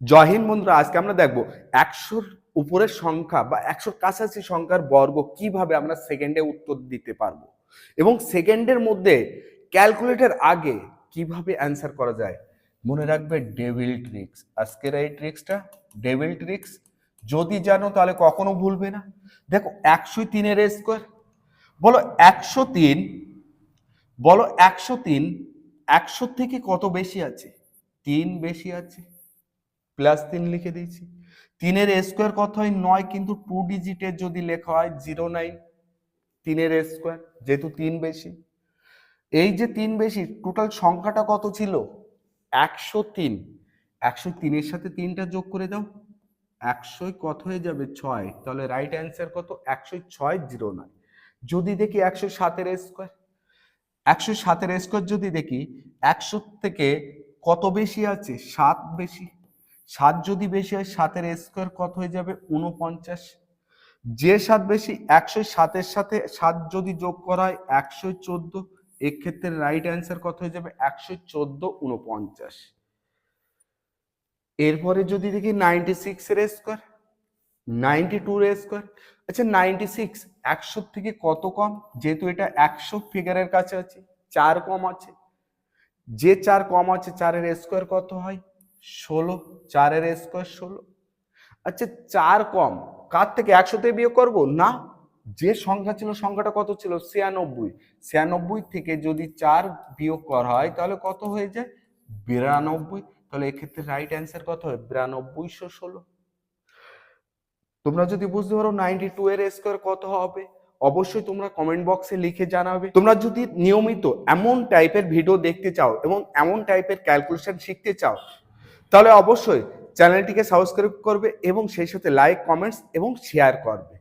জয় হিন্দ বন্ধুরা, আজকে আমরা দেখব একশোর উপরের সংখ্যা বা একশোর কাছাকাছি সংখ্যার বর্গ কীভাবে আমরা সেকেন্ডে উত্তর দিতে পারব এবং সেকেন্ডের মধ্যে ক্যালকুলেটর আগে কীভাবে অ্যান্সার করা যায়? মনে রাখবে ডেভিল ট্রিক্স আজকের এই ট্রিক্সটা ডেভিল ট্রিক্স যদি জানো তাহলে কখনো ভুলবে না। দেখো, একশো তিনের স্কোয়ার বলো একশো তিন, বলো একশো তিন একশো থেকে কত বেশি আছে? তিন বেশি আছে। প্লাস তিন লিখে দিয়েছি। তিনের স্কোয়ার কত হয়? নয়, কিন্তু টু ডিজিটের যদি লেখা হয় জিরো নাইন তিনের স্কোয়ার যেহেতু তিন বেশি। এই যে তিন বেশি টোটাল সংখ্যাটা কত ছিল? একশো তিন। একশো তিনের সাথে তিনটা যোগ করে দাও। একশোই কত হয়ে যাবে? ছয়। তাহলে রাইট অ্যান্সার কত? একশো ছয় জিরো নয় যদি দেখি একশো সাতের স্কোয়ার একশো সাতের স্কোয়ার যদি দেখি, একশো থেকে কত বেশি আছে? সাত বেশি। সাত যদি বেশি হয়, সাতের স্কোয়ার কত হয়ে যাবে? উনপঞ্চাশ যে সাত বেশি, একশো সাতের সাথে সাত যদি যোগ করা হয়, একশো চোদ্দ। এক্ষেত্রে রাইট অ্যান্সার কত হয়ে যাবে? একশো চোদ্দ উনপঞ্চাশ এরপরে যদি দেখি নাইনটি সিক্স এর স্কোয়ার নাইনটি টু এর স্কোয়ার আচ্ছা নাইনটি সিক্স একশো থেকে কত কম? যেহেতু এটা একশো ফিগারের কাছে আছে চার কম আছে। যে চার কম আছে, চারের স্কোয়ার কত হয়? ষোলো, চারের স্কোয়ার ষোলো। আচ্ছা চার কম, কার থেকে একশোতে বিয়োগ করব? না, যে সংখ্যা ছিল, সংখ্যাটা কত ছিল? ছিয়ানব্বই। ছিয়ানব্বই থেকে যদি চার বিয়োগ করা হয়, তাহলে কত হয়ে যায়? বিরানব্বই। তাহলে এক্ষেত্রে রাইট অ্যান্সার কত হয় বিরানব্বইশো ষোলো। তোমরা যদি বুঝতে পারো নাইনটি টু এর স্কোয়ার কত হবে, অবশ্যই তোমরা কমেন্ট বক্সে লিখে জানাবে। তোমরা যদি নিয়মিত এমন টাইপের ভিডিও দেখতে চাও এবং এমন টাইপের ক্যালকুলেশন শিখতে চাও তাহলে অবশ্যই চ্যানেলটিকে সাবস্ক্রাইব করবে এবং সেই সাথে লাইক কমেন্টস এবং শেয়ার করবে।